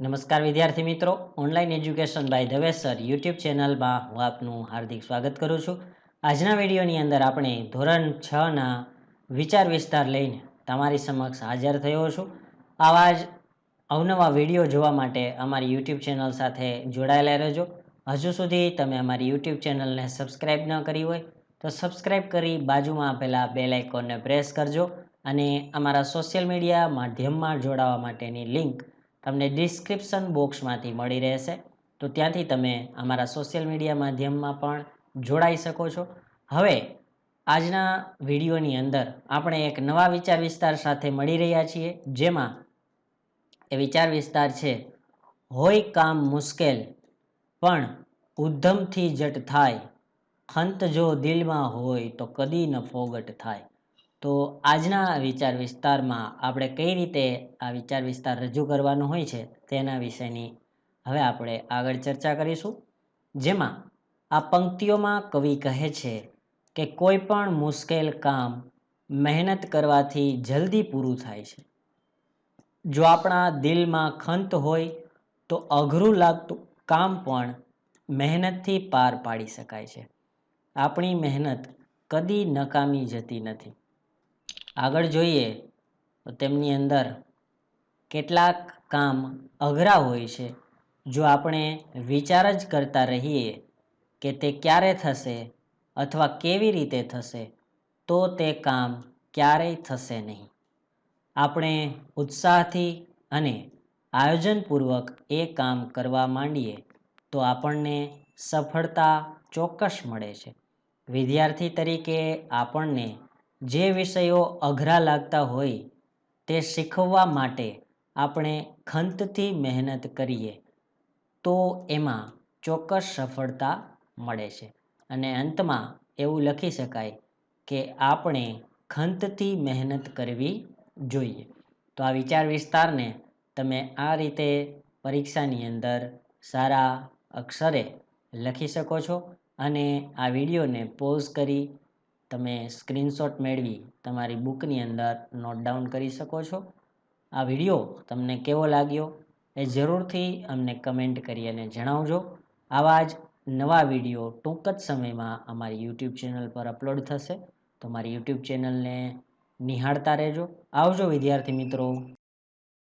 નમસ્કાર વિદ્યાર્થી મિત્રો. Online education by Dhave sir YouTube ચેનલમાં હું આપનું હાર્દિક સ્વાગત કરું છું. આજના વિડીયોની અંદર આપણે ધોરણ છના વિચાર વિસ્તાર લઈને તમારી સમક્ષ હાજર થયો છું. આવા જ અવનવા વીડિયો જોવા માટે અમારી યુટ્યુબ ચેનલ સાથે જોડાયેલા રહેજો. હજુ સુધી તમે અમારી યુટ્યુબ ચેનલને સબસ્ક્રાઇબ ન કરી હોય તો સબસ્ક્રાઇબ કરી બાજુમાં આપેલા બે લાઇકોનને પ્રેસ કરજો અને અમારા સોશિયલ મીડિયા માધ્યમમાં જોડાવા માટેની લિંક તમને ડિસ્ક્રિપ્શન બોક્સમાંથી મળી રહેશે. તો ત્યાંથી તમે અમારા સોશિયલ મીડિયા માધ્યમમાં પણ જોડાઈ શકો છો. હવે, આજના વિડીયોની અંદર આપણે એક નવા વિચાર વિસ્તાર સાથે મળી રહ્યા છીએ, જેમાં એ વિચાર વિસ્તાર છે, હોય કામ મુશ્કેલ, પણ ઉદ્ધમથી જટ થાય. ખંત જો દિલમાં હોય તો કદી ન ફોગટ થાય. તો આજના વિચાર વિસ્તારમાં આપણે કઈ રીતે આ વિચાર વિસ્તાર રજૂ કરવાનો હોય છે તેના વિશેની હવે આપણે આગળ ચર્ચા કરીશું. જેમાં આ પંક્તિઓમાં કવિ કહે છે કે કોઈ પણ મુશ્કેલ કામ મહેનત કરવાથી જલ્દી પૂરું થાય છે. જો આપણા દિલમાં ખંત હોય તો અઘરું લાગતું કામ પણ મહેનતથી પાર પાડી શકાય છે. આપણી મહેનત કદી નકામી જતી નથી. આગળ જોઈએ તો તેમની અંદર કેટલાક કામ અઘરા હોય છે. જો આપણે વિચાર જ કરતા રહીએ કે તે ક્યારે થશે અથવા કેવી રીતે થશે, તો તે કામ ક્યારેય થશે નહીં. આપણે ઉત્સાહથી અને આયોજનપૂર્વક એ કામ કરવા માંડીએ તો આપણને સફળતા ચોક્કસ મળે છે. વિદ્યાર્થી તરીકે આપણને જે વિષયો અઘરા લાગતા હોય તે શીખવવા માટે આપણે ખંતથી મહેનત કરીએ, તો એમાં ચોક્કસ સફળતા મળે છે. અને અંતમાં એવું લખી શકાય કે આપણે ખંતથી મહેનત કરવી જોઈએ. તો આ વિચાર વિસ્તારને તમે આ રીતે પરીક્ષાની અંદર સારા અક્ષરે લખી શકો છો અને આ વિડીયોને પોઝ કરી તમે સ્ક્રીનશોટ મેળવી તમારી બુકની અંદર નોટ ડાઉન કરી શકો છો. આ વીડિયો તમને કેવો લાગ્યો એ જરૂરથી અમને કમેન્ટ કરી અને જણાવજો. આવા જ નવા વીડિયો ટૂંક જ સમયમાં અમારી યુટ્યુબ ચેનલ પર અપલોડ થશે. તો મારી યુટ્યુબ ચેનલને નિહાળતા રહેજો. આવજો વિદ્યાર્થી મિત્રો.